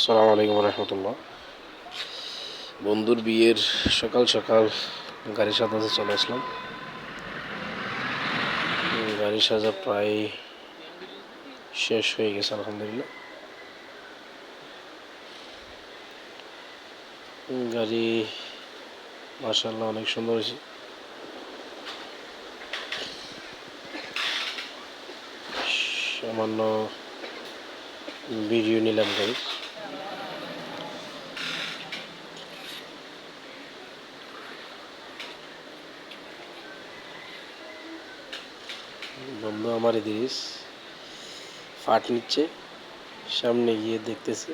আসসালামু আলাইকুম রহমতুল্লাহ বন্ধুর বিয়ের সকাল সকাল গাড়ি সাজাতে চলে আসলাম। গাড়ি সাজা প্রায় শেষ হয়ে গেছে, আলহামদুলিল্লাহ। গাড়ি মার্শাল্লাহ অনেক সুন্দর হয়েছে। সামান্য ভিডিও নিলাম গাড়ি বন্ধু আমার ইদিরিস ফাট নিচ্ছে সামনে গিয়ে দেখতেছে।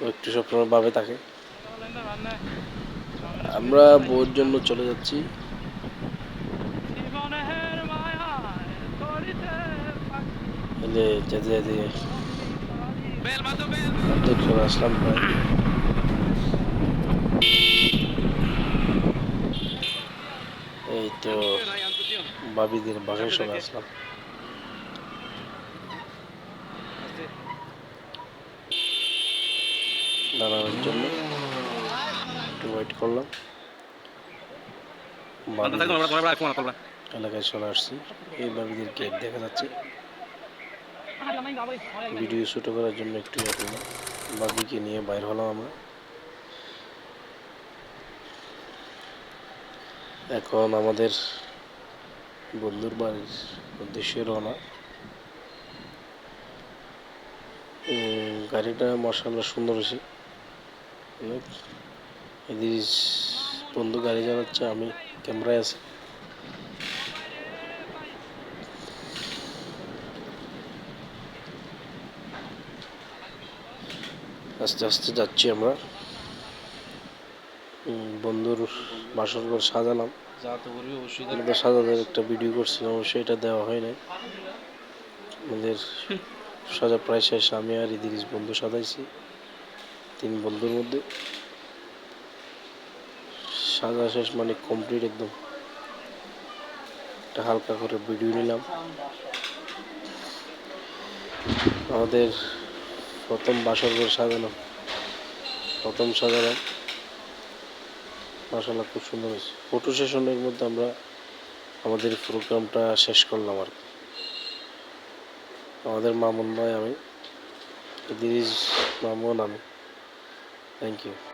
ও একটু সবসময় ভাবে তাকে আমরা বউর জন্য চলে যাচ্ছি। যেতে যেতে আসলাম প্রায় এই তো বাবিদের বাসায় চলে আসলাম। দাঁড়ানোর জন্য একটু ওয়েট করলাম। এলাকায় চলে আসছি। এই বাবিদের গেট দেখা যাচ্ছে। ভিডিও শুট করার জন্য একটু বাবিকে নিয়ে বাইর হলাম আমরা। এখন আমাদের বন্ধুর বাড়ির উদ্দেশ্যে রওনা। গাড়িটা মশাল্লা সুন্দর হয়েছে। এদিকে বন্ধু গাড়ি চালাচ্ছে, আমি ক্যামেরায় আছি। আস্তে আস্তে যাচ্ছি আমরা। বন্ধুর বাসর ঘর সাজালাম। আমাদের সাজাদের একটা ভিডিও করছিলাম অবশ্যই এটা দেওয়া হয় নাই। আমাদের সাজা প্রায় শেষ। আমি আর ইদিরিস বন্ধু সাজাইছি তিন বন্ধুর মধ্যে। সাজা শেষ মানে কমপ্লিট একদম। একটা হালকা করে ভিডিও নিলাম। আমাদের প্রথম বাসর ঘর সাজানো প্রথম সাজালাম মাসাল্লাহ খুব সুন্দর হয়েছে। ফটো সেশনের মধ্যে আমরা আমাদের প্রোগ্রামটা শেষ করলাম আর কি। আমাদের মামুন ভাই, আমি দিদি মামুন, আমি। Thank you